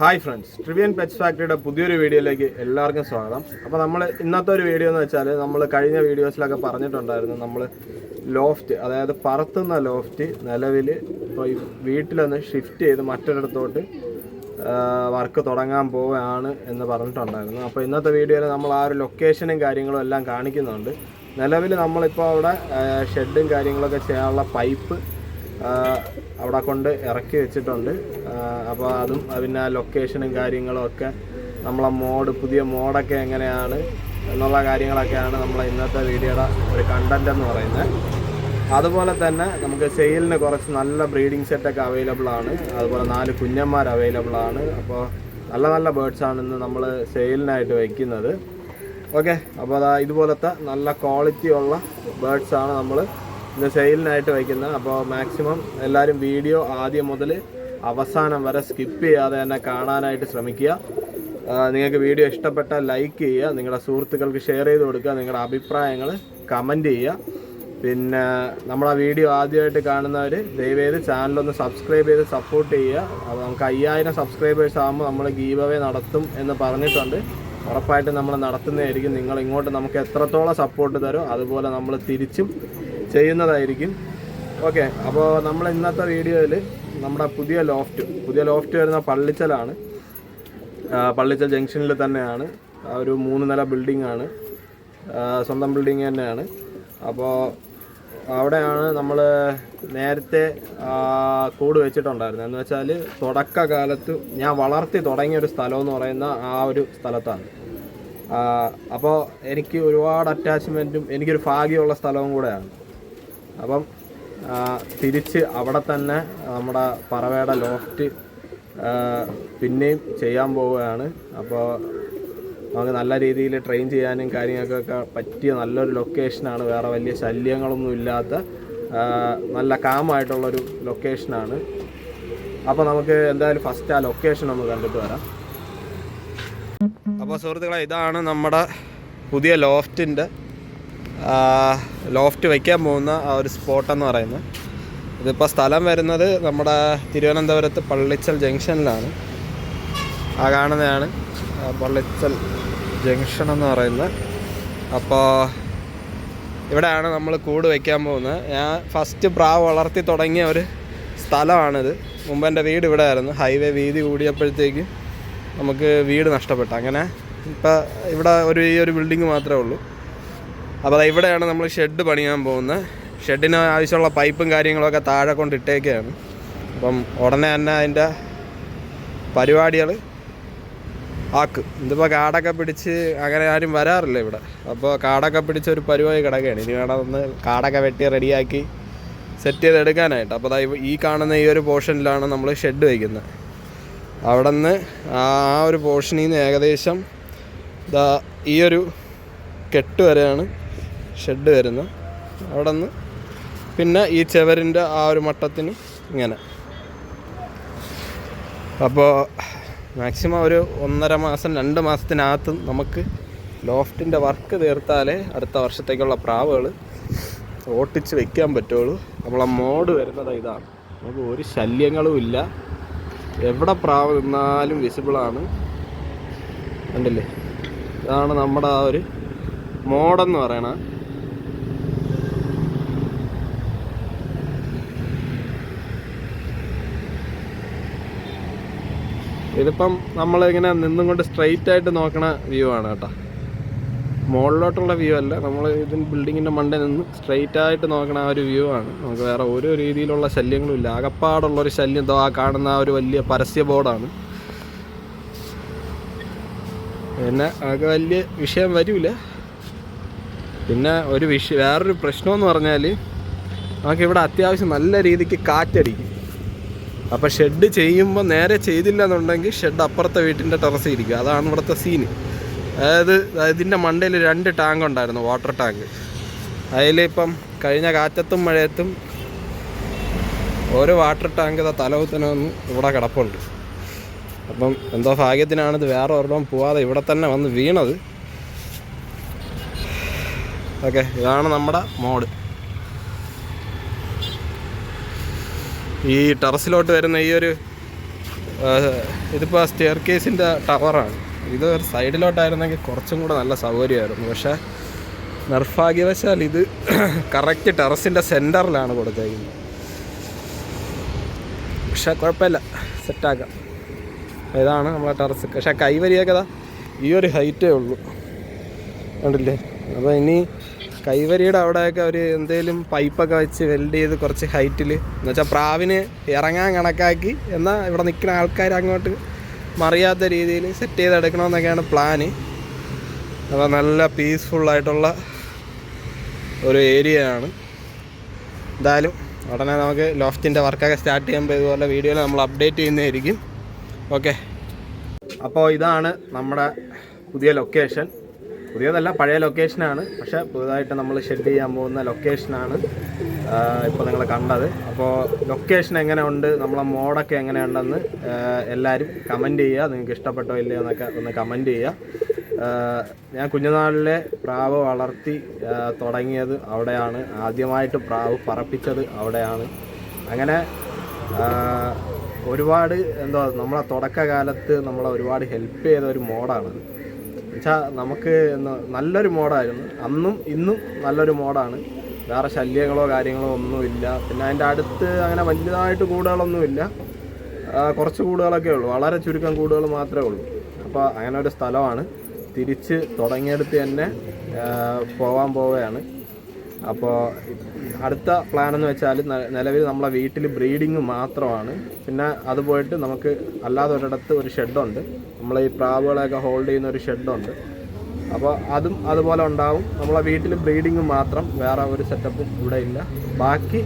Hi friends ട്രിവിയൻ pets ഫാക്ടറിയുടെ പുതിയൊരു വീഡിയോയിലേക്ക് എല്ലാവർക്കും സ്വാഗതം. അപ്പോൾ നമ്മൾ ഇന്നത്തെ ഒരു വീഡിയോ എന്ന് വെച്ചാൽ നമ്മൾ കഴിഞ്ഞ വീഡിയോസിലൊക്കെ പറഞ്ഞിട്ടുണ്ടായിരുന്നു നമ്മൾ ലോഫ്റ്റ് അതായത് പറത്തുന്ന ലോഫ്റ്റ് നിലവിൽ ഇപ്പോൾ ഈ വീട്ടിലൊന്ന് ഷിഫ്റ്റ് ചെയ്ത് മറ്റൊരിടത്തോട്ട് വർക്ക് തുടങ്ങാൻ പോവുകയാണ് എന്ന് പറഞ്ഞിട്ടുണ്ടായിരുന്നു. അപ്പോൾ ഇന്നത്തെ വീഡിയോയിൽ നമ്മൾ ആ ഒരു ലൊക്കേഷനും കാര്യങ്ങളും എല്ലാം കാണിക്കുന്നുണ്ട്. നിലവിൽ നമ്മളിപ്പോൾ അവിടെ ഷെഡും കാര്യങ്ങളൊക്കെ ചെയ്യാനുള്ള പൈപ്പ് അവിടെ കൊണ്ട് ഇറക്കി വെച്ചിട്ടുണ്ട്. അപ്പോൾ അതും പിന്നെ ലൊക്കേഷനും കാര്യങ്ങളൊക്കെ നമ്മളെ മോഡ് പുതിയ മോഡൊക്കെ എങ്ങനെയാണ് എന്നുള്ള കാര്യങ്ങളൊക്കെയാണ് നമ്മളെ ഇന്നത്തെ വീഡിയോയുടെ ഒരു കണ്ടന്റ് എന്ന് പറയുന്നത്. അതുപോലെ തന്നെ നമുക്ക് സെയിലിന് കുറച്ച് നല്ല ബ്രീഡിംഗ് സെറ്റൊക്കെ അവൈലബിൾ ആണ്. അതുപോലെ നാല് കുഞ്ഞന്മാർ അവൈലബിൾ ആണ്. അപ്പോൾ നല്ല നല്ല ബേർഡ്സ് ആണ് ഇന്ന് നമ്മൾ സെയിലിനായിട്ട് വയ്ക്കുന്നത് ഓക്കെ അപ്പോൾ അതാ ഇതുപോലത്തെ നല്ല ക്വാളിറ്റി ഉള്ള ബേർഡ്സ് ആണ് നമ്മൾ ഇന്ന് സെയിലിനായിട്ട് വയ്ക്കുന്നത് അപ്പോൾ മാക്സിമം എല്ലാവരും വീഡിയോ ആദ്യം മുതൽ അവസാനം വരെ സ്കിപ്പ് ചെയ്യാതെ തന്നെ കാണാനായിട്ട് ശ്രമിക്കുക. നിങ്ങൾക്ക് വീഡിയോ ഇഷ്ടപ്പെട്ടാൽ ലൈക്ക് ചെയ്യുക നിങ്ങളുടെ സുഹൃത്തുക്കൾക്ക് ഷെയർ ചെയ്ത് കൊടുക്കുക നിങ്ങളുടെ അഭിപ്രായങ്ങൾ കമന്റ് ചെയ്യുക. പിന്നെ നമ്മുടെ വീഡിയോ ആദ്യമായിട്ട് കാണുന്നവർ ദയവേത് ചാനലൊന്ന് സബ്സ്ക്രൈബ് ചെയ്ത് സപ്പോർട്ട് ചെയ്യുക. അപ്പോൾ നമുക്ക് അയ്യായിരം സബ്സ്ക്രൈബേഴ്സ് ആകുമ്പോൾ നമ്മൾ ഗീവ് അവേ നടത്തും എന്ന് പറഞ്ഞിട്ടുണ്ട്. ഉറപ്പായിട്ടും നമ്മൾ നടത്തുന്നതായിരിക്കും. നിങ്ങൾ ഇങ്ങോട്ട് നമുക്ക് എത്രത്തോളം സപ്പോർട്ട് തരും അതുപോലെ നമ്മൾ തിരിച്ചും ചെയ്യുന്നതായിരിക്കും. ഓക്കെ അപ്പോൾ നമ്മൾ ഇന്നത്തെ വീഡിയോയിൽ നമ്മുടെ പുതിയ ലോഫ്റ്റ് പുതിയ ലോഫ്റ്റ് വരുന്ന പള്ളിച്ചലാണ്. പള്ളിച്ചൽ ജംഗ്ഷനിൽ തന്നെയാണ്. ഒരു മൂന്ന് നില ബിൽഡിംഗ് ആണ്. സ്വന്തം ബിൽഡിംഗ് തന്നെയാണ്. അപ്പോൾ അവിടെയാണ് നമ്മൾ നേരത്തെ കൂട് വെച്ചിട്ടുണ്ടായിരുന്നത്. എന്ന് വെച്ചാൽ തുടക്കകാലത്ത് ഞാൻ വളർത്തി തുടങ്ങിയ ഒരു സ്ഥലം എന്ന് പറയുന്ന ആ ഒരു സ്ഥലത്താണ്. അപ്പോൾ എനിക്ക് ഒരുപാട് അറ്റാച്ച്മെന്റും എനിക്കൊരു ഭാഗ്യമുള്ള സ്ഥലവും കൂടെയാണ്. അപ്പം തിരിച്ച് അവിടെ തന്നെ നമ്മുടെ പറവയുടെ ലോഫ്റ്റ് പിന്നെയും ചെയ്യാൻ പോവുകയാണ്. അപ്പോൾ നമുക്ക് നല്ല രീതിയിൽ ട്രെയിൻ ചെയ്യാനും കാര്യങ്ങൾക്കൊക്കെ പറ്റിയ നല്ലൊരു ലൊക്കേഷനാണ് വേറെ വലിയ ശല്യങ്ങളൊന്നും ഇല്ലാത്ത നല്ല കാമായിട്ടുള്ളൊരു ലൊക്കേഷനാണ് അപ്പോൾ നമുക്ക് എന്തായാലും ഫസ്റ്റ് ആ ലൊക്കേഷൻ ഒന്ന് കണ്ടിട്ട് വരാം. അപ്പോൾ സുഹൃത്തുക്കളെ ഇതാണ് നമ്മുടെ പുതിയ ലോഫ്റ്റിന്റെ ലോഫ്റ്റ് വയ്ക്കാൻ പോകുന്ന ആ ഒരു സ്പോട്ടെന്ന് പറയുന്നത്. ഇതിപ്പോൾ സ്ഥലം വരുന്നത് നമ്മുടെ തിരുവനന്തപുരത്ത് പള്ളിച്ചൽ ജംഗ്ഷനിലാണ്. ആ കാണുന്നതാണ്. പള്ളിച്ചൽ ജംഗ്ഷൻ എന്ന് പറയുന്നത്. അപ്പോൾ ഇവിടെയാണ് നമ്മൾ കൂട് വയ്ക്കാൻ പോകുന്നത്. ഞാൻ ഫസ്റ്റ് പ്രാവ് വളർത്തി തുടങ്ങിയ ഒരു സ്ഥലമാണിത്. മുമ്പ് എന്റെ വീട് ഇവിടെ ആയിരുന്നു ഹൈവേ വീതി കൂടിയപ്പോഴത്തേക്ക് നമുക്ക് വീട് നഷ്ടപ്പെട്ടു. അങ്ങനെ ഇപ്പം ഇവിടെ ഒരു ഈ ഒരു ബിൽഡിങ് മാത്രമേ ഉള്ളൂ. അപ്പോൾ ഇവിടെയാണ് നമ്മൾ ഷെഡ് പണിയാൻ പോകുന്നത് ഷെഡിന് ആവശ്യമുള്ള പൈപ്പും കാര്യങ്ങളൊക്കെ താഴെ കൊണ്ട് ഇട്ടേക്കാണ്. അപ്പം ഉടനെ തന്നെ അതിന്റെ പരിപാടികൾ ആക്കും. ഇതിപ്പോൾ കാടൊക്കെ പിടിച്ച് അങ്ങനെ ആരും വരാറില്ല ഇവിടെ. അപ്പോൾ കാടൊക്കെ പിടിച്ച് ഒരു പരിപാടി കിടക്കുകയാണ്. ഇനി വേണം ഒന്ന് കാടൊക്കെ വെട്ടി റെഡിയാക്കി സെറ്റ് ചെയ്ത് എടുക്കാനായിട്ട്. അപ്പോൾ ഈ കാണുന്ന ഈ ഒരു പോർഷനിലാണ് നമ്മൾ ഷെഡ് വയ്ക്കുന്നത് അവിടെ നിന്ന് ആ ഒരു പോർഷനിൽ നിന്ന് ഏകദേശം ഈ ഒരു കെട്ട് വരെയാണ് ഷെഡ് വരുന്നു. അവിടെ നിന്ന് പിന്നെ ഈ ചെവരിന്റെ ആ ഒരു മട്ടത്തിന് ഇങ്ങനെ. അപ്പോൾ മാക്സിമം ഒരു ഒന്നര മാസം രണ്ട് മാസത്തിനകത്ത് നമുക്ക് ലോഫ്റ്റിന്റെ വർക്ക് തീർത്താലേ അടുത്ത വർഷത്തേക്കുള്ള പ്രാവുകൾ ഓട്ടിച്ച് വെക്കാൻ പറ്റുള്ളൂ. നമ്മളെ മോഡ് വരുന്നത് ഇതാണ്. നമുക്ക് ഒരു ശല്യങ്ങളും ഇല്ല. എവിടെ പ്രാവ് നിന്നാലും വിസിബിളാണ് കണ്ടില്ലേ? ഇതാണ് നമ്മുടെ ആ ഒരു മോഡെന്ന് പറയണ ഇതിപ്പം നമ്മളിങ്ങനെ നിന്നും കൊണ്ട് സ്ട്രെയിറ്റ് ആയിട്ട് നോക്കണ വ്യൂ ആണ് കേട്ടോ. മുകളിലോട്ടുള്ള വ്യൂ അല്ല നമ്മൾ ഇതിന് ബിൽഡിങ്ങിന്റെ മണ്ടിൽ നിന്ന് സ്ട്രെയിറ്റ് ആയിട്ട് നോക്കണ ആ ഒരു വ്യൂ ആണ്. നമുക്ക് വേറെ ഓരോ രീതിയിലുള്ള ശല്യങ്ങളും ഇല്ല. ആകപ്പാടുള്ള ഒരു ശല്യം ആ കാണുന്ന ആ ഒരു വലിയ പരസ്യ ബോർഡാണ് പിന്നെ അത് വലിയ വിഷയം വരില്ല പിന്നെ ഒരു വിഷയം വേറൊരു പ്രശ്നമെന്ന് പറഞ്ഞാൽ നമുക്കിവിടെ അത്യാവശ്യം നല്ല രീതിക്ക് കാറ്റടിക്കും. അപ്പോൾ ഷെഡ് ചെയ്യുമ്പോൾ നേരെ ചെയ്തില്ല എന്നുണ്ടെങ്കിൽ ഷെഡ് അപ്പുറത്തെ വീട്ടിന്റെ ടെറസിൽ ഇരിക്കും അതാണ് ഇവിടുത്തെ സീന് അതായത് ഇതിന്റെ മണ്ടയിൽ രണ്ട് ടാങ്ക് ഉണ്ടായിരുന്നു വാട്ടർ ടാങ്ക് അതിലിപ്പം കഴിഞ്ഞ കാറ്റത്തും മഴയത്തും ഓരോ വാട്ടർ ടാങ്ക് ഇതാ തലവുത്തനൊന്ന് ഇവിടെ കിടപ്പുണ്ട്. അപ്പം എന്തോ ഭാഗ്യത്തിനാണിത് വേറെ ഒരിടം പോവാതെ ഇവിടെ തന്നെ വന്ന് വീണത്. ഓക്കെ ഇതാണ് നമ്മുടെ മോഡ്. ഈ ടെറസിലോട്ട് വരുന്ന ഈ ഒരു ഇതിപ്പോൾ സ്റ്റെയർ കേസിന്റെ ടവറാണ്. ഇത് ഒരു സൈഡിലോട്ടായിരുന്നെങ്കിൽ കുറച്ചും കൂടെ നല്ല സൗകര്യമായിരുന്നു. പക്ഷേ നിർഭാഗ്യവശാൽ ഇത് കറക്റ്റ് ടെറസിന്റെ സെന്ററിലാണ് കൊടുത്തേക്കുന്നത്. പക്ഷേ കുഴപ്പമില്ല. സെറ്റാക്കാം ഇതാണ് നമ്മളെ ടെറസ്. പക്ഷേ കൈവരിയൊക്കെ ഈ ഒരു ഹൈറ്റേ ഉള്ളൂ. കണ്ടില്ലേ? അപ്പോൾ ഇനി കൈവരിയുടെ അവിടെയൊക്കെ ഒരു എന്തേലും പൈപ്പൊക്കെ വെച്ച് വെൽഡ് ചെയ്ത് കുറച്ച് ഹൈറ്റിൽ എന്ന് വെച്ചാൽ പ്രാവിന് ഇറങ്ങാൻ കണക്കാക്കി എന്നാൽ ഇവിടെ നിൽക്കുന്ന ആൾക്കാർ അങ്ങോട്ട് മറിയാത്ത രീതിയിൽ സെറ്റ് ചെയ്തെടുക്കണമെന്നൊക്കെയാണ് പ്ലാന് അപ്പോൾ നല്ല പീസ്ഫുള്ളായിട്ടുള്ള ഒരു ഏരിയ ആണ്. എന്തായാലും ഉടനെ നമുക്ക് ലോഫ്റ്റിന്റെ വർക്കൊക്കെ സ്റ്റാർട്ട് ചെയ്യുമ്പോൾ ഇതുപോലെ വീഡിയോയിൽ നമ്മൾ അപ്ഡേറ്റ് ചെയ്യുന്നതായിരിക്കും. ഓക്കെ അപ്പോൾ ഇതാണ് നമ്മുടെ പുതിയ ലൊക്കേഷൻ പുതിയതല്ല പഴയ ലൊക്കേഷനാണ് പക്ഷെ പുതുതായിട്ട് നമ്മൾ ഷെഡ് ചെയ്യാൻ പോകുന്ന ലൊക്കേഷനാണ് ഇപ്പോൾ നിങ്ങൾ കണ്ടത്. അപ്പോൾ ലൊക്കേഷൻ എങ്ങനെ എങ്ങനെയുണ്ട് നമ്മളെ മോഡൊക്കെ എങ്ങനെയുണ്ടെന്ന് എല്ലാവരും കമന്റ് ചെയ്യുക. നിങ്ങൾക്ക് ഇഷ്ടപ്പെട്ടോ ഇല്ലയോ എന്നൊക്കെ ഒന്ന് കമന്റ് ചെയ്യുക. ഞാൻ കുഞ്ഞുനാളിലെ പ്രാവ് വളർത്തി തുടങ്ങിയത് അവിടെയാണ്. ആദ്യമായിട്ട് പ്രാവ് പറപ്പിച്ചത് അവിടെയാണ്. അങ്ങനെ ഒരുപാട് എന്തോ നമ്മളെ തുടക്കകാലത്ത് നമ്മളെ ഒരുപാട് ഹെൽപ്പ് ചെയ്ത ഒരു മോഡാണ് വെച്ചാൽ നമുക്ക് നല്ലൊരു മോഡായിരുന്നു. അന്നും ഇന്നും നല്ലൊരു മോഡാണ്. വേറെ ശല്യങ്ങളോ കാര്യങ്ങളോ ഒന്നുമില്ല. പിന്നെ അതിന്റെ അടുത്ത് അങ്ങനെ വലുതായിട്ട് കൂടുകളൊന്നുമില്ല. കുറച്ച് കൂടുകളൊക്കെ ഉള്ളൂ. വളരെ ചുരുക്കം കൂടുകൾ മാത്രമേ ഉള്ളൂ. അപ്പോൾ അങ്ങനെ ഒരു സ്ഥലമാണ്. തിരിച്ച് തുടങ്ങിയെടുത്ത് തന്നെ പോവാൻ പോവുകയാണ്. അപ്പോൾ അടുത്ത പ്ലാൻ എന്ന് വെച്ചാൽ നിലവിൽ നമ്മളെ വീട്ടിൽ ബ്രീഡിങ് മാത്രമാണ്. പിന്നെ അത് പോയിട്ട് നമുക്ക് അല്ലാതെ ഒരിടത്ത് ഒരു ഷെഡുണ്ട് നമ്മൾ ഈ പ്രാവുകളെയൊക്കെ ഹോൾഡ് ചെയ്യുന്ന ഒരു ഷെഡുണ്ട് അപ്പോൾ അതും അതുപോലെ ഉണ്ടാവും. നമ്മളെ വീട്ടിൽ ബ്രീഡിങ് മാത്രം വേറെ ഒരു സെറ്റപ്പും ഇവിടെ ഇല്ല. ബാക്കി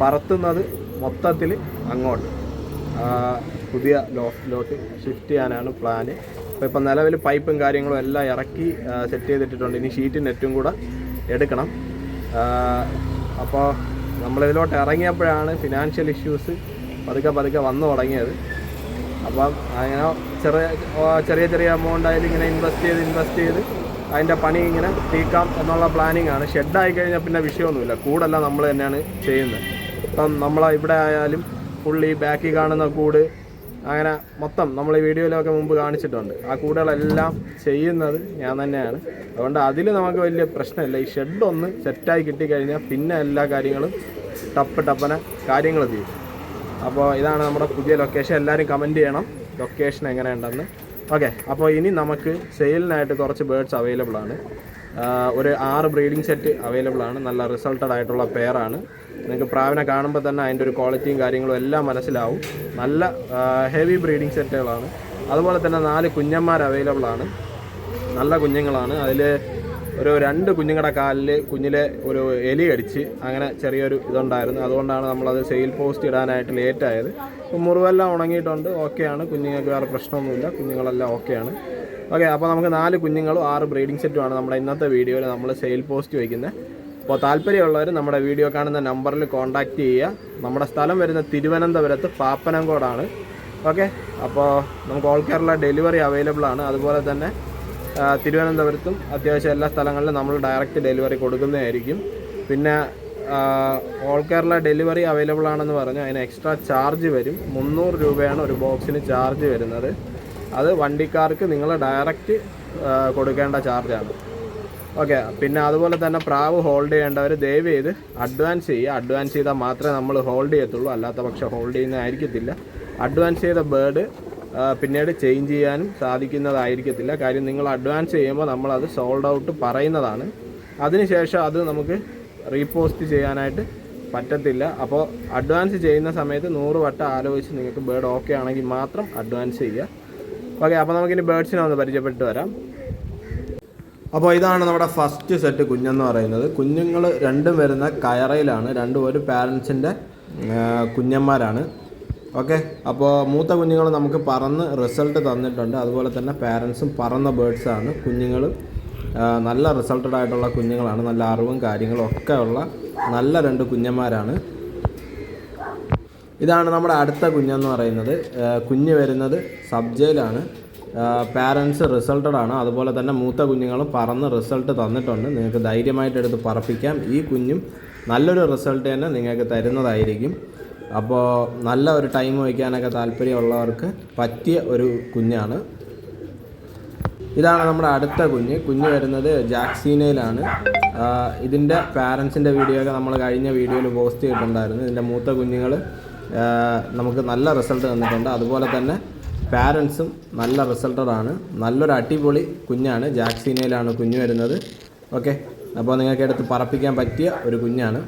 പറത്തുന്നത് മൊത്തത്തിൽ അങ്ങോട്ട്. പുതിയ ലോഫ്റ്റിലോട്ട് ഷിഫ്റ്റ് ചെയ്യാനാണ് പ്ലാന് അപ്പോൾ ഇപ്പം നിലവിൽ പൈപ്പും കാര്യങ്ങളും എല്ലാം ഇറക്കി സെറ്റ് ചെയ്തിട്ടിട്ടുണ്ട്. ഇനി ഷീറ്റ് നെറ്റും കൂടെ എടുക്കണം. അപ്പോൾ നമ്മളിതിലോട്ട് ഇറങ്ങിയപ്പോഴാണ് ഫിനാൻഷ്യൽ ഇഷ്യൂസ് പതുക്കെ പതുക്കെ വന്നു തുടങ്ങിയത്. അപ്പം അങ്ങനെ ചെറിയ ചെറിയ ചെറിയ എമൗണ്ട് ആയാലും ഇങ്ങനെ ഇൻവെസ്റ്റ് ചെയ്ത് ഇൻവെസ്റ്റ് ചെയ്ത് അതിന്റെ പണി ഇങ്ങനെ തീക്കാം എന്നുള്ള പ്ലാനിങ് ആണ്. ഷെഡായി കഴിഞ്ഞാൽ പിന്നെ വിഷയമൊന്നുമില്ല. കൂടല്ല നമ്മൾ തന്നെയാണ് ചെയ്യുന്നത്. ഇപ്പം നമ്മളിവിടെ ആയാലും ഫുള്ളി ബാക്കി കാണുന്ന കൂട് അങ്ങനെ മൊത്തം നമ്മൾ ഈ വീഡിയോയിലൊക്കെ മുമ്പ് കാണിച്ചിട്ടുണ്ട്. ആ കൂടുകളെല്ലാം ചെയ്യുന്നത് ഞാൻ തന്നെയാണ്. അതുകൊണ്ട് അതിൽ നമുക്ക് വലിയ പ്രശ്നമില്ല. ഈ ഷെഡ് ഒന്ന് സെറ്റായി കിട്ടിക്കഴിഞ്ഞാൽ പിന്നെ എല്ലാ കാര്യങ്ങളും ടപ്പ് ടപ്പന കാര്യങ്ങൾ ചെയ്യും. അപ്പോൾ ഇതാണ് നമ്മുടെ പുതിയ ലൊക്കേഷൻ എല്ലാവരും കമന്റ് ചെയ്യണം. ലൊക്കേഷൻ എങ്ങനെയുണ്ടെന്ന്. ഓക്കെ അപ്പോൾ ഇനി നമുക്ക് സെയിലിനായിട്ട് കുറച്ച് ബേഡ്സ് അവൈലബിൾ ആണ്. ഒരു ആറ് ബ്രീഡിംഗ് സെറ്റ് അവൈലബിൾ ആണ്. നല്ല റിസൾട്ടഡ് ആയിട്ടുള്ള പെയറാണ് നിങ്ങൾക്ക് പ്രാവിനെ കാണുമ്പോൾ തന്നെ അതിന്റെ ഒരു ക്വാളിറ്റിയും കാര്യങ്ങളും എല്ലാം മനസ്സിലാവും. നല്ല ഹെവി ബ്രീഡിംഗ് സെറ്റുകളാണ് അതുപോലെ തന്നെ നാല് കുഞ്ഞന്മാർ അവൈലബിൾ ആണ്. നല്ല കുഞ്ഞുങ്ങളാണ്. അതിൽ ഒരു രണ്ട് കുഞ്ഞുങ്ങളുടെ കാലിൽ കുഞ്ഞിലെ ഒരു എലി കടിച്ച് അങ്ങനെ ചെറിയൊരു ഇതുണ്ടായിരുന്നു. അതുകൊണ്ടാണ് നമ്മളത് സെയിൽ പോസ്റ്റ് ഇടാനായിട്ട് ലേറ്റായത് അപ്പോൾ മുറിവെല്ലാം ഉണങ്ങിയിട്ടുണ്ട്. ഓക്കെയാണ് കുഞ്ഞുങ്ങൾക്ക് വേറെ പ്രശ്നമൊന്നുമില്ല. കുഞ്ഞുങ്ങളെല്ലാം ഓക്കെയാണ് ഓക്കെ അപ്പോൾ നമുക്ക് നാല് കുഞ്ഞുങ്ങളും ആറ് ബ്രീഡിംഗ് സെറ്റുമാണ് നമ്മുടെ ഇന്നത്തെ വീഡിയോയിൽ നമ്മൾ സെയിൽ പോസ്റ്റ് വയ്ക്കുന്നത് അപ്പോൾ താല്പര്യമുള്ളവർ നമ്മുടെ വീഡിയോ കാണുന്ന നമ്പറിൽ കോൺടാക്റ്റ് ചെയ്യുക. നമ്മുടെ സ്ഥലം വരുന്ന തിരുവനന്തപുരത്ത് പാപ്പനംകോടാണ്. ഓക്കെ? അപ്പോൾ നമുക്ക് ഓൾ കേരള ഡെലിവറി അവൈലബിൾ ആണ്. അതുപോലെ തന്നെ തിരുവനന്തപുരത്തും അത്യാവശ്യം എല്ലാ സ്ഥലങ്ങളിലും നമ്മൾ ഡയറക്റ്റ് ഡെലിവറി കൊടുക്കുന്നതായിരിക്കും പിന്നെ ഓൾ കേരള ഡെലിവറി അവൈലബിൾ ആണെന്ന് പറഞ്ഞു അതിന് എക്സ്ട്രാ ചാർജ് വരും. മുന്നൂറ് രൂപയാണ് ഒരു ബോക്സിന് ചാർജ് വരുന്നത്. അത് വണ്ടിക്കാർക്ക് നിങ്ങൾ ഡയറക്റ്റ് കൊടുക്കേണ്ട ചാർജാണ്. ഓക്കെ പിന്നെ അതുപോലെ തന്നെ പ്രാവ് ഹോൾഡ് ചെയ്യേണ്ടവർ ദയവ് ചെയ്ത് അഡ്വാൻസ് ചെയ്യുക. അഡ്വാൻസ് ചെയ്താൽ മാത്രമേ നമ്മൾ ഹോൾഡ് ചെയ്യത്തുള്ളൂ. അല്ലാത്ത പക്ഷം ഹോൾഡ് ചെയ്യുന്നതായിരിക്കത്തില്ല അഡ്വാൻസ് ചെയ്ത ബേർഡ് പിന്നീട് ചേഞ്ച് ചെയ്യാനും സാധിക്കുന്നതായിരിക്കത്തില്ല. കാര്യം നിങ്ങൾ അഡ്വാൻസ് ചെയ്യുമ്പോൾ നമ്മളത് സോൾഡ് ഔട്ട് പറയുന്നതാണ്. അതിനുശേഷം അത് നമുക്ക് റീപോസ്റ്റ് ചെയ്യാനായിട്ട് പറ്റത്തില്ല. അപ്പോൾ അഡ്വാൻസ് ചെയ്യുന്ന സമയത്ത് നൂറ് വട്ടം ആലോചിച്ച് നിങ്ങൾക്ക് ബേർഡ് ഓക്കെ ആണെങ്കിൽ മാത്രം അഡ്വാൻസ് ചെയ്യുക. ഓക്കെ അപ്പോൾ നമുക്കിനി ബേർഡ്സിനെ ഒന്ന് പരിചയപ്പെട്ട് വരാം. അപ്പോൾ ഇതാണ് നമ്മുടെ ഫസ്റ്റ് സെറ്റ് കുഞ്ഞെന്ന് പറയുന്നത്. കുഞ്ഞുങ്ങൾ രണ്ടും വരുന്ന കയറയിലാണ്. രണ്ടും ഒരു പാരൻസിന്റെ കുഞ്ഞന്മാരാണ്. ഓക്കെ അപ്പോൾ മൂത്ത കുഞ്ഞുങ്ങൾ നമുക്ക് പറന്ന് റിസൾട്ട് തന്നിട്ടുണ്ട്. അതുപോലെ തന്നെ പാരൻസും പറന്ന ബേഡ്സാണ് കുഞ്ഞുങ്ങൾ നല്ല റിസൾട്ടഡ് ആയിട്ടുള്ള കുഞ്ഞുങ്ങളാണ്. നല്ല അറിവും കാര്യങ്ങളും ഒക്കെ ഉള്ള നല്ല രണ്ട് കുഞ്ഞന്മാരാണ്. ഇതാണ് നമ്മുടെ അടുത്ത കുഞ്ഞെന്ന് പറയുന്നത്. കുഞ്ഞ് വരുന്നത് സബ് ജയിലാണ്. പാരൻസ് റിസൾട്ടഡ് ആണ്. അതുപോലെ തന്നെ മൂത്ത കുഞ്ഞുങ്ങളും പറന്ന് റിസൾട്ട് തന്നിട്ടുണ്ട്. നിങ്ങൾക്ക് ധൈര്യമായിട്ട് എടുത്ത് പറപ്പിക്കാം. ഈ കുഞ്ഞും നല്ലൊരു റിസൾട്ട് തന്നെ നിങ്ങൾക്ക് തരുന്നതായിരിക്കും. അപ്പോൾ നല്ല ഒരു ടൈം വയ്ക്കാനൊക്കെ താല്പര്യമുള്ളവർക്ക് പറ്റിയ ഒരു കുഞ്ഞാണ്. ഇതാണ് നമ്മുടെ അടുത്ത കുഞ്ഞ്. കുഞ്ഞ് വരുന്നത് ജാക്സീനയിലാണ്. ഇതിന്റെ പാരൻസിന്റെ വീഡിയോ ഒക്കെ നമ്മൾ കഴിഞ്ഞ വീഡിയോയിൽ പോസ്റ്റ് ചെയ്തിട്ടുണ്ടായിരുന്നു. ഇതിന്റെ മൂത്ത കുഞ്ഞുങ്ങൾ നമുക്ക് നല്ല റിസൾട്ട് തന്നിട്ടുണ്ട്. അതുപോലെ തന്നെ പാരൻസും നല്ല റിസൾട്ടറാണ്. നല്ലൊരു അടിപൊളി കുഞ്ഞാണ്. ജാക്സീനയിലാണ് കുഞ്ഞ് വരുന്നത്. ഓക്കെ. അപ്പോൾ നിങ്ങൾക്ക് എടുത്ത് പറപ്പിക്കാൻ പറ്റിയ ഒരു കുഞ്ഞാണ്.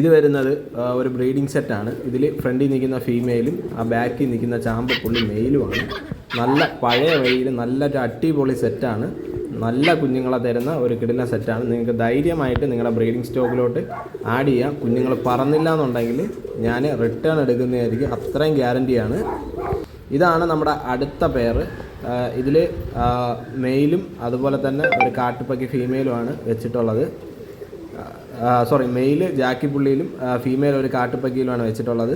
ഇത് വരുന്നത് ഒരു ബ്രീഡിംഗ് സെറ്റാണ്. ഇതിൽ ഫ്രണ്ടിൽ നിൽക്കുന്ന ഫീമെയിലും ആ ബാക്കിൽ നിൽക്കുന്ന ചാമ്പപ്പുള്ളി മെയിലുമാണ്. നല്ല പഴയ വഴിയിൽ നല്ലൊരു അടിപൊളി സെറ്റാണ്. നല്ല കുഞ്ഞുങ്ങളെ തരുന്ന ഒരു കിടിലൻ സെറ്റാണ്. നിങ്ങൾക്ക് ധൈര്യമായിട്ട് നിങ്ങളുടെ ബ്രീഡിംഗ് സ്റ്റോക്കിലോട്ട് ആഡ് ചെയ്യാം. കുഞ്ഞുങ്ങൾ പറന്നില്ല എന്നുണ്ടെങ്കിൽ ഞാൻ റിട്ടേൺ എടുക്കുന്നതായിരിക്കും. അത്രയും ഗ്യാരണ്ടിയാണ് ഇതാണ് നമ്മുടെ അടുത്ത പേര് ഇതിൽ മെയിലും അതുപോലെ തന്നെ ഒരു കാട്ടുപക്കി ഫീമെയിലുമാണ് വെച്ചിട്ടുള്ളത്. സോറി മെയിൽ ജാക്കി പുള്ളിയിലും ഫീമെയിൽ ഒരു കാട്ടുപ്പക്കിയിലുമാണ് വെച്ചിട്ടുള്ളത്.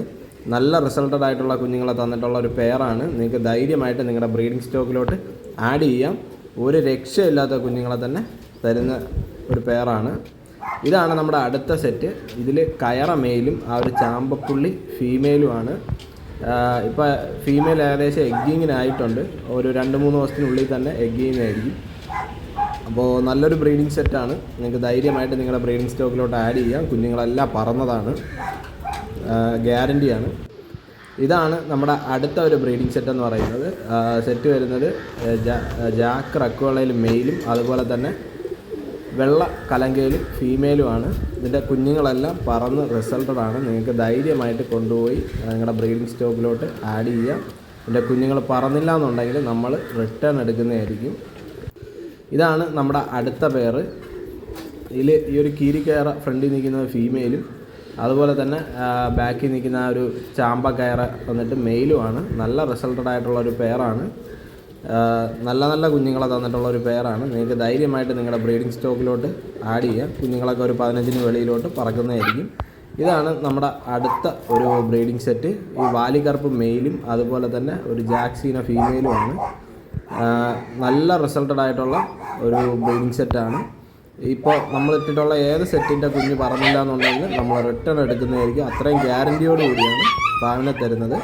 നല്ല റിസൾട്ടഡ് ആയിട്ടുള്ള കുഞ്ഞുങ്ങളെ തന്നിട്ടുള്ള ഒരു പെയറാണ് നിങ്ങൾക്ക് ധൈര്യമായിട്ട് നിങ്ങളുടെ ബ്രീഡിംഗ് സ്റ്റോക്കിലോട്ട് ആഡ് ചെയ്യാം. ഒരു രക്ഷയില്ലാത്ത കുഞ്ഞുങ്ങളെ തന്നെ തരുന്ന ഒരു പെയറാണ് ഇതാണ് നമ്മുടെ അടുത്ത സെറ്റ് ഇതിൽ കയറ മെയിലും ആ ഒരു ചാമ്പപ്പുള്ളി ഫീമെയിലുമാണ് ഇപ്പോൾ ഫീമെയിൽ ഏകദേശം എഗ്ഗിങ്ങിനായിട്ടുണ്ട് ഒരു രണ്ട് മൂന്ന് ദിവസത്തിനുള്ളിൽ തന്നെ എഗ്ഗിങ് ആയിരിക്കും. അപ്പോൾ നല്ലൊരു ബ്രീഡിംഗ് സെറ്റാണ് നിങ്ങൾക്ക് ധൈര്യമായിട്ട് നിങ്ങളുടെ ബ്രീഡിങ് സ്റ്റോക്കിലോട്ട് ആഡ് ചെയ്യാം. കുഞ്ഞുങ്ങളെല്ലാം പറന്നതാണ്. ഗ്യാരന്റിയാണ് ഇതാണ് നമ്മുടെ അടുത്ത ഒരു ബ്രീഡിങ് സെറ്റ് എന്ന് പറയുന്നത്. സെറ്റ് വരുന്നത് ജാക്ക് റക്കുവളയിൽ മെയിലും അതുപോലെ തന്നെ വെള്ള കലങ്കയിലും ഫീമെയിലുമാണ്. ഇതിന്റെ കുഞ്ഞുങ്ങളെല്ലാം പറന്ന് റിസൾട്ടഡ് ആണ്. നിങ്ങൾക്ക് ധൈര്യമായിട്ട് കൊണ്ടുപോയി നിങ്ങളുടെ ബ്രീഡിംഗ് സ്റ്റോക്കിലോട്ട് ആഡ് ചെയ്യാം. ഇതിന്റെ കുഞ്ഞുങ്ങൾ പറന്നില്ല എന്നുണ്ടെങ്കിൽ നമ്മൾ റിട്ടേൺ എടുക്കുന്നതായിരിക്കും. ഇതാണ് നമ്മുടെ അടുത്ത പേര് ഇതിൽ ഈ ഒരു കീരിക്കയറ ഫ്രണ്ടിൽ നിൽക്കുന്നത് ഫീമെയിലും അതുപോലെ തന്നെ ബാക്കിൽ നിൽക്കുന്ന ആ ഒരു ചാമ്പ കയറ വന്നിട്ട് മെയിലുമാണ് നല്ല റിസൾട്ടഡ് ആയിട്ടുള്ള ഒരു പെയറാണ് നല്ല നല്ല കുഞ്ഞുങ്ങളെ തന്നിട്ടുള്ള ഒരു പെയറാണ് നിങ്ങൾക്ക് ധൈര്യമായിട്ട് നിങ്ങളുടെ ബ്രീഡിംഗ് സ്റ്റോക്കിലോട്ട് ആഡ് ചെയ്യാം കുഞ്ഞുങ്ങളൊക്കെ ഒരു പതിനഞ്ചിന് വെളിയിലോട്ട് പറക്കുന്നതായിരിക്കും. ഇതാണ് നമ്മുടെ അടുത്ത ഒരു ബ്രീഡിംഗ് സെറ്റ് ഈ വാലികറുപ്പ് മെയിലും അതുപോലെ തന്നെ ഒരു ജാക്സീന ഫീമെയിലുമാണ് നല്ല റിസൾട്ടഡ് ആയിട്ടുള്ള ഒരു ബ്രീഡിംഗ് സെറ്റാണ് ഇപ്പോൾ നമ്മൾ ഇട്ടിട്ടുള്ള ഏത് സെറ്റിന്റെ കുഞ്ഞ് പറഞ്ഞില്ല എന്നുണ്ടെങ്കിൽ നമ്മൾ റിട്ടേൺ എടുക്കുന്നതായിരിക്കും. അത്രയും ഗ്യാരണ്ടിയോട് കൂടിയാണ് പ്രാവിനെ തരുന്നത്.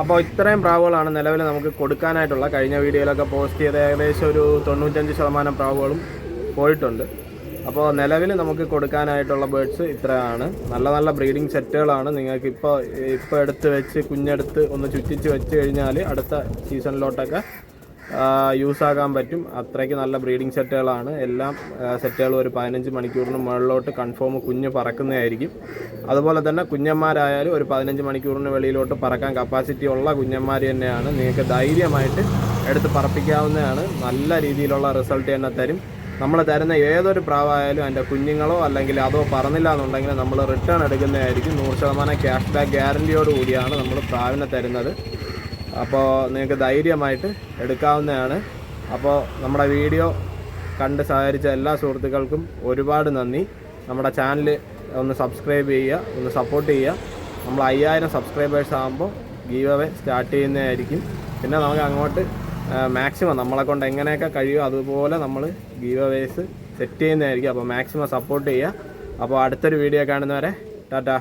അപ്പോൾ ഇത്രയും പ്രാവുകളാണ് നിലവിൽ നമുക്ക് കൊടുക്കാനായിട്ടുള്ള. കഴിഞ്ഞ വീഡിയോയിലൊക്കെ പോസ്റ്റ് ചെയ്ത ഏകദേശം ഒരു തൊണ്ണൂറ്റഞ്ച് ശതമാനം പ്രാവുകളും പോയിട്ടുണ്ട്. അപ്പോൾ നിലവിൽ നമുക്ക് കൊടുക്കാനായിട്ടുള്ള ബേഡ്സ് ഇത്രയാണ്. നല്ല നല്ല ബ്രീഡിംഗ് സെറ്റുകളാണ് നിങ്ങൾക്ക് ഇപ്പോൾ ഇപ്പോൾ എടുത്ത് വെച്ച് കുഞ്ഞെടുത്ത് ഒന്ന് ചുറ്റിച്ച് വെച്ച് കഴിഞ്ഞാൽ അടുത്ത സീസണിലോട്ടൊക്കെ യൂസ് ആക്കാൻ പറ്റും. അത്രയ്ക്ക് നല്ല ബ്രീഡിംഗ് സെറ്റുകളാണ്. എല്ലാം സെറ്റുകളും ഒരു പതിനഞ്ച് മണിക്കൂറിന് മുകളിലോട്ട് കൺഫേം കുഞ്ഞ് പറക്കുന്നതായിരിക്കും. അതുപോലെ തന്നെ കുഞ്ഞന്മാരായാലും ഒരു പതിനഞ്ച് മണിക്കൂറിന് വെളിയിലോട്ട് പറക്കാൻ കപ്പാസിറ്റി ഉള്ള കുഞ്ഞന്മാർ തന്നെയാണ്. നിങ്ങൾക്ക് ധൈര്യമായിട്ട് എടുത്ത് പറപ്പിക്കാവുന്നതാണ്. നല്ല രീതിയിലുള്ള റിസൾട്ട് തന്നെ തരും. നമ്മൾ തരുന്ന ഏതൊരു പ്രാവായാലും അതിന്റെ കുഞ്ഞുങ്ങളോ അല്ലെങ്കിൽ അതോ പറന്നില്ല എന്നുണ്ടെങ്കിൽ നമ്മൾ റിട്ടേൺ എടുക്കുന്നതായിരിക്കും. നൂറ് ശതമാനം ക്യാഷ് ബാക്ക് ഗ്യാരന്റിയോടുകൂടിയാണ് നമ്മൾ പ്രാവിനെ തരുന്നത്. അപ്പോൾ നിങ്ങൾക്ക് ധൈര്യമായിട്ട് എടുക്കാവുന്നതാണ്. അപ്പോൾ നമ്മുടെ വീഡിയോ കണ്ട് സഹകരിച്ച എല്ലാ സുഹൃത്തുക്കൾക്കും ഒരുപാട് നന്ദി. നമ്മുടെ ചാനൽ ഒന്ന് സബ്സ്ക്രൈബ് ചെയ്യുക ഒന്ന് സപ്പോർട്ട് ചെയ്യുക. നമ്മൾ അയ്യായിരം സബ്സ്ക്രൈബേഴ്സ് ആകുമ്പോൾ ഗീവ് അവേ സ്റ്റാർട്ട് ചെയ്യുന്നതായിരിക്കും പിന്നെ നമുക്ക് അങ്ങോട്ട് മാക്സിമം നമ്മളെ കൊണ്ട് എങ്ങനെയൊക്കെ കഴിയുമോ അതുപോലെ നമ്മൾ ഗീവ് അവേസ് സെറ്റ് ചെയ്യുന്നതായിരിക്കും അപ്പോൾ മാക്സിമം സപ്പോർട്ട് ചെയ്യുക. അപ്പോൾ അടുത്തൊരു വീഡിയോ കാണുന്നവരെ ടാറ്റാ.